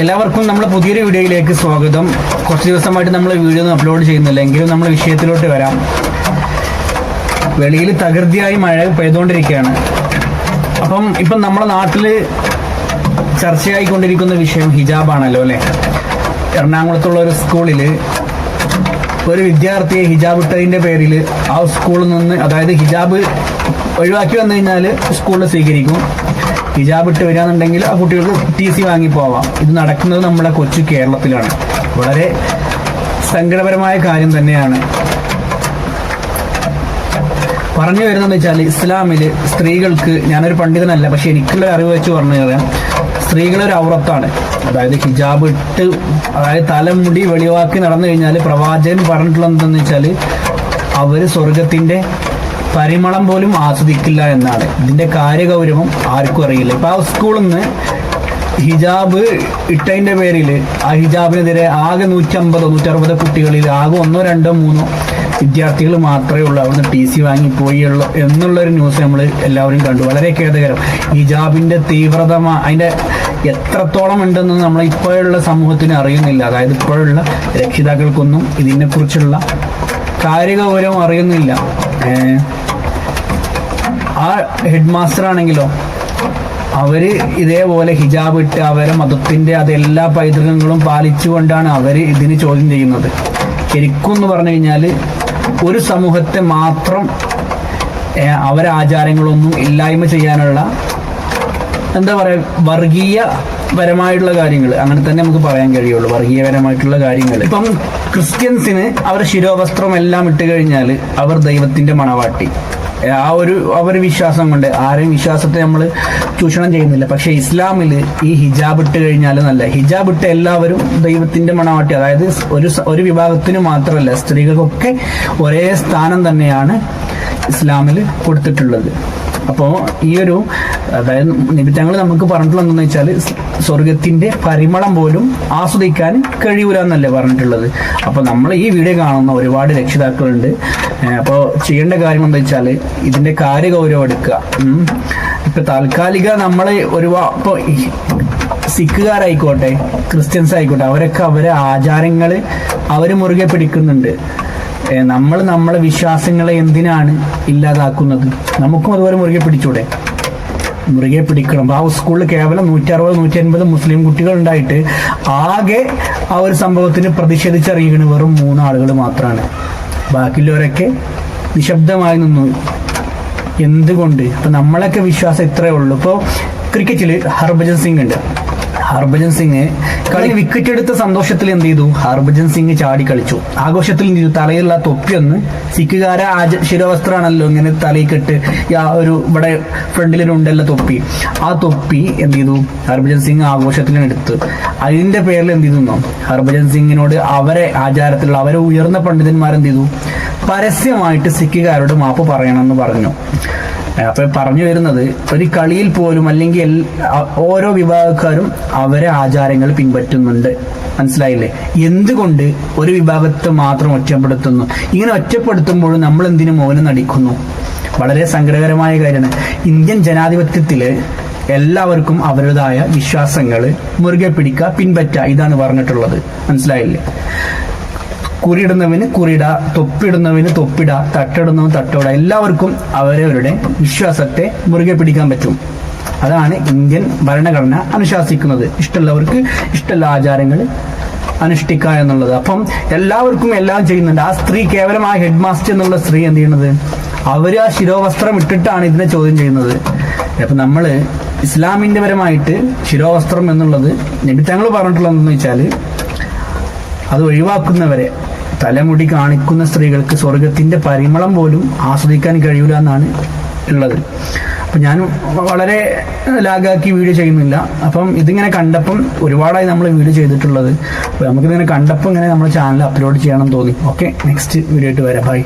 എല്ലാവർക്കും നമ്മുടെ പുതിയൊരു വീഡിയോയിലേക്ക് സ്വാഗതം. കുറച്ച് ദിവസമായിട്ട് നമ്മൾ വീഡിയോ ഒന്നും അപ്ലോഡ് ചെയ്യുന്നില്ല. എങ്കിലും നമ്മൾ വിഷയത്തിലോട്ട് വരാം. വെളിയിൽ തകൃതിയായി മഴ പെയ്തുകൊണ്ടിരിക്കുകയാണ്. അപ്പം ഇപ്പം നമ്മുടെ നാട്ടിൽ ചർച്ചയായിക്കൊണ്ടിരിക്കുന്ന വിഷയം ഹിജാബാണല്ലോ അല്ലേ? എറണാകുളത്തുള്ള ഒരു സ്കൂളിൽ ഒരു വിദ്യാർത്ഥിയെ ഹിജാബ് ഇട്ടതിന്റെ പേരിൽ ആ സ്കൂളിൽ നിന്ന് അതായത് ഹിജാബ് ഒഴിവാക്കി വന്നു കഴിഞ്ഞാൽ സ്കൂളിൽ സ്വീകരിക്കും. ഹിജാബ് ഇട്ട് വരികയാണെന്നുണ്ടെങ്കിൽ ആ കുട്ടികൾക്ക് ടി സി വാങ്ങി പോവാം. ഇത് നടക്കുന്നത് നമ്മുടെ കൊച്ചു കേരളത്തിലാണ്. വളരെ സങ്കടപരമായ കാര്യം തന്നെയാണ്. പറഞ്ഞു വരുന്നതെന്ന് വെച്ചാൽ ഇസ്ലാമിൽ സ്ത്രീകൾക്ക് ഞാനൊരു പണ്ഡിതനല്ല പക്ഷെ എനിക്കുള്ള അറിവ് വെച്ച് പറഞ്ഞു തരാം. സ്ത്രീകളൊരു ഔറത്താണ്. അതായത് ഹിജാബ് ഇട്ട് അതായത് തലമുടി വെളിവാക്കി നടന്നു കഴിഞ്ഞാൽ പ്രവാചകൻ പറഞ്ഞിട്ടുള്ള എന്താണെന്ന് വെച്ചാൽ അവർ സ്വർഗത്തിന്റെ പരിമളം പോലും ആസ്വദിക്കില്ല എന്നാണ്. ഇതിന്റെ കാര്യഗൗരവം ആർക്കും അറിയില്ല. ഇപ്പൊ ആ സ്കൂളിൽ നിന്ന് ഹിജാബ് ഇട്ടതിന്റെ പേരിൽ ആ ഹിജാബിനെതിരെ ആകെ നൂറ്റമ്പതോ നൂറ്ററുപതോ കുട്ടികളിൽ ആകെ ഒന്നോ രണ്ടോ മൂന്നോ വിദ്യാർത്ഥികൾ മാത്രമേ ഉള്ളൂ. അവിടുന്ന് ടി സി വാങ്ങി പോയുള്ളൂ എന്നുള്ളൊരു ന്യൂസ് നമ്മൾ എല്ലാവരും കണ്ടു. വളരെ ഖേദകരം. ഹിജാബിന്റെ തീവ്രത അതിന്റെ എത്രത്തോളം ഉണ്ടെന്ന് നമ്മൾ ഇപ്പോഴുള്ള സമൂഹത്തിന് അറിയുന്നില്ല. അതായത് ഇപ്പോഴുള്ള രക്ഷിതാക്കൾക്കൊന്നും ഇതിനെക്കുറിച്ചുള്ള കാര്യഗൗരവം അറിയുന്നില്ല. ആ ഹെഡ് മാസ്റ്റർ ആണെങ്കിലോ അവർ ഇതേപോലെ ഹിജാബ് ഇട്ട് അവരെ മതത്തിന്റെ അതെല്ലാ പൈതൃകങ്ങളും പാലിച്ചുകൊണ്ടാണ് അവർ ഇതിന് ചോദ്യം ചെയ്യുന്നത്. ശരിക്കും എന്ന് പറഞ്ഞു കഴിഞ്ഞാൽ ഒരു സമൂഹത്തെ മാത്രം അവരെ ആചാരങ്ങളൊന്നും ഇല്ലായ്മ ചെയ്യാനുള്ള എന്താ പറയാ വർഗീയ പരമായിട്ടുള്ള കാര്യങ്ങൾ അങ്ങനെ തന്നെ നമുക്ക് പറയാൻ കഴിയുള്ളൂ വർഗീയപരമായിട്ടുള്ള കാര്യങ്ങൾ ഇപ്പം ക്രിസ്ത്യൻസിന് അവർ ശിരോവസ്ത്രം എല്ലാം ഇട്ട് കഴിഞ്ഞാൽ അവർ ദൈവത്തിന്റെ മണവാട്ടി. ആ ഒരു അവർ വിശ്വാസം കൊണ്ട് ആരെയും വിശ്വാസത്തെ നമ്മൾ ചൂഷണം ചെയ്യുന്നില്ല. പക്ഷെ ഇസ്ലാമിൽ ഈ ഹിജാബ് ഇട്ട് കഴിഞ്ഞാൽ നല്ല. ഹിജാബ് ഇട്ട് എല്ലാവരും ദൈവത്തിന്റെ മണവാട്ടി അതായത് ഒരു ഒരു വിഭാഗത്തിന് മാത്രമല്ല സ്ത്രീകൾക്കൊക്കെ ഒരേ സ്ഥാനം തന്നെയാണ് ഇസ്ലാമിൽ കൊടുത്തിട്ടുള്ളത്. അപ്പോൾ ഈ ഒരു അതായത് നിമിത്തങ്ങൾ നമുക്ക് പറഞ്ഞിട്ടുള്ളതെന്ന് വെച്ചാൽ സ്വർഗത്തിന്റെ പരിമളം പോലും ആസ്വദിക്കാൻ കഴിയൂല എന്നല്ലേ പറഞ്ഞിട്ടുള്ളത്. അപ്പോൾ നമ്മൾ ഈ വീഡിയോ കാണുന്ന ഒരുപാട് രക്ഷിതാക്കളുണ്ട്. അപ്പോൾ ചെയ്യേണ്ട കാര്യം എന്താ വെച്ചാൽ ഇതിന്റെ കാര്യഗൗരവം എടുക്കുക. ഇപ്പൊ താൽക്കാലിക നമ്മളെ ഒരു ഇപ്പോൾ സിഖുകാരായിക്കോട്ടെ ക്രിസ്ത്യൻസ് ആയിക്കോട്ടെ അവരൊക്കെ അവരെ ആചാരങ്ങൾ അവർ മുറുകെ പിടിക്കുന്നുണ്ട്. നമ്മൾ നമ്മളെ വിശ്വാസങ്ങളെ എന്തിനാണ് ഇല്ലാതാക്കുന്നത്? നമുക്കും അതുപോലെ മുറുകെ പിടിച്ചൂടെ? മുറുകെ പിടിക്കണം. ആ സ്കൂളിൽ കേവലം നൂറ്റി അറുപത് നൂറ്റി അൻപത് മുസ്ലിം കുട്ടികൾ ഉണ്ടായിട്ട് ആകെ ആ ഒരു സംഭവത്തിന് പ്രതിഷേധിച്ചറിയിക്കുന്ന വെറും മൂന്നാളുകൾ മാത്രമാണ് ബാക്കിയുള്ളവരൊക്കെ നിശബ്ദമായി നിന്നു. എന്തുകൊണ്ട്? ഇപ്പൊ നമ്മളൊക്കെ വിശ്വാസം ഇത്രയേ ഉള്ളൂ. ഇപ്പോ ക്രിക്കറ്റിൽ ഹർഭജൻ സിംഗ് ഉണ്ട്. ഹർഭജൻ സിംഗ് കളി വിക്കറ്റ് എടുത്ത സന്തോഷത്തിൽ എന്ത് ചെയ്തു? ഹർഭജൻ സിംഗ് ചാടി കളിച്ചു. ആഘോഷത്തിൽ തലയിലുള്ള തൊപ്പിയൊന്ന് സിഖുകാര ആച ശിരവസ്ത്രമാണല്ലോ ഇങ്ങനെ തലയിൽ കെട്ട് ഒരു ഇവിടെ ഫ്രണ്ടിലൊരുണ്ടല്ലോ തൊപ്പി. ആ തൊപ്പി എന്ത് ചെയ്തു? ഹർഭജൻ സിംഗ് ആഘോഷത്തിന് എടുത്ത്. അതിന്റെ പേരിൽ എന്ത് ചെയ്തു? ഹർഭജൻ സിംഗിനോട് അവരെ ആചാരത്തിലുള്ള അവരെ ഉയർന്ന പണ്ഡിതന്മാർ എന്ത് ചെയ്തു? പരസ്യമായിട്ട് സിഖുകാരോട് മാപ്പ് പറയണമെന്ന് പറഞ്ഞു. അപ്പൊ പറഞ്ഞു വരുന്നത് ഒരു കളിയിൽ പോലും അല്ലെങ്കിൽ ഓരോ വിഭാഗക്കാരും അവരെ ആചാരങ്ങൾ പിൻപറ്റുന്നുണ്ട്. മനസ്സിലായില്ലേ? എന്തുകൊണ്ട് ഒരു വിഭാഗത്തെ മാത്രം ഒറ്റപ്പെടുത്തുന്നു? ഇങ്ങനെ ഒറ്റപ്പെടുത്തുമ്പോഴും നമ്മൾ എന്തിനു മൗനം നടിക്കുന്നു? വളരെ സങ്കടകരമായ കാര്യമാണ്. ഇന്ത്യൻ ജനാധിപത്യത്തിൽ എല്ലാവർക്കും അവരുടേതായ വിശ്വാസങ്ങൾ മുറുകെ പിടിക്കുക പിൻപറ്റുക ഇതാണ് പറഞ്ഞിട്ടുള്ളത്. മനസ്സിലായില്ലേ? കുറിയിടുന്നവന് കുറിയിട തൊപ്പിടുന്നവന് തൊപ്പിട തട്ടിടുന്നവൻ തട്ടോട എല്ലാവർക്കും അവരവരുടെ വിശ്വാസത്തെ മുറുകെ പിടിക്കാൻ പറ്റും. അതാണ് ഇന്ത്യൻ ഭരണഘടന അനുശാസിക്കുന്നത്. ഇഷ്ടമുള്ളവർക്ക് ഇഷ്ടമുള്ള ആചാരങ്ങൾ അനുഷ്ഠിക്കുക എന്നുള്ളത്. അപ്പം എല്ലാവർക്കും എല്ലാം ചെയ്യുന്നുണ്ട്. ആ സ്ത്രീ കേവലം ആ ഹെഡ് മാസ്റ്റർ എന്നുള്ള സ്ത്രീ എന്ത് ചെയ്യുന്നത് അവർ ആ ശിരോവസ്ത്രം ഇട്ടിട്ടാണ് ഇതിനെ ചോദ്യം ചെയ്യുന്നത്. അപ്പൊ നമ്മൾ ഇസ്ലാമിന്റെ പരമായിട്ട് ശിരോവസ്ത്രം എന്നുള്ളത് നബിത്തങ്ങൾ പറഞ്ഞിട്ടുള്ളതെന്ന് വെച്ചാൽ അത് ഒഴിവാക്കുന്നവരെ തലമുടി കാണിക്കുന്ന സ്ത്രീകൾക്ക് സ്വർഗത്തിന്റെ പരിമളം പോലും ആസ്വദിക്കാൻ കഴിയൂല എന്നാണ് ഉള്ളത്. അപ്പം ഞാൻ വളരെ ലാഗാക്കി വീഡിയോ ചെയ്യുന്നില്ല. അപ്പം ഇതിങ്ങനെ കണ്ടപ്പം ഒരുപാടായി നമ്മൾ വീഡിയോ ചെയ്തിട്ടുള്ളത്. അപ്പോൾ നമുക്കിതിങ്ങനെ കണ്ടപ്പോൾ ഇങ്ങനെ നമ്മുടെ ചാനൽ അപ്ലോഡ് ചെയ്യണം തോന്നി. ഓക്കെ നെക്സ്റ്റ് വീഡിയോ ആയിട്ട് വരാം. ബൈ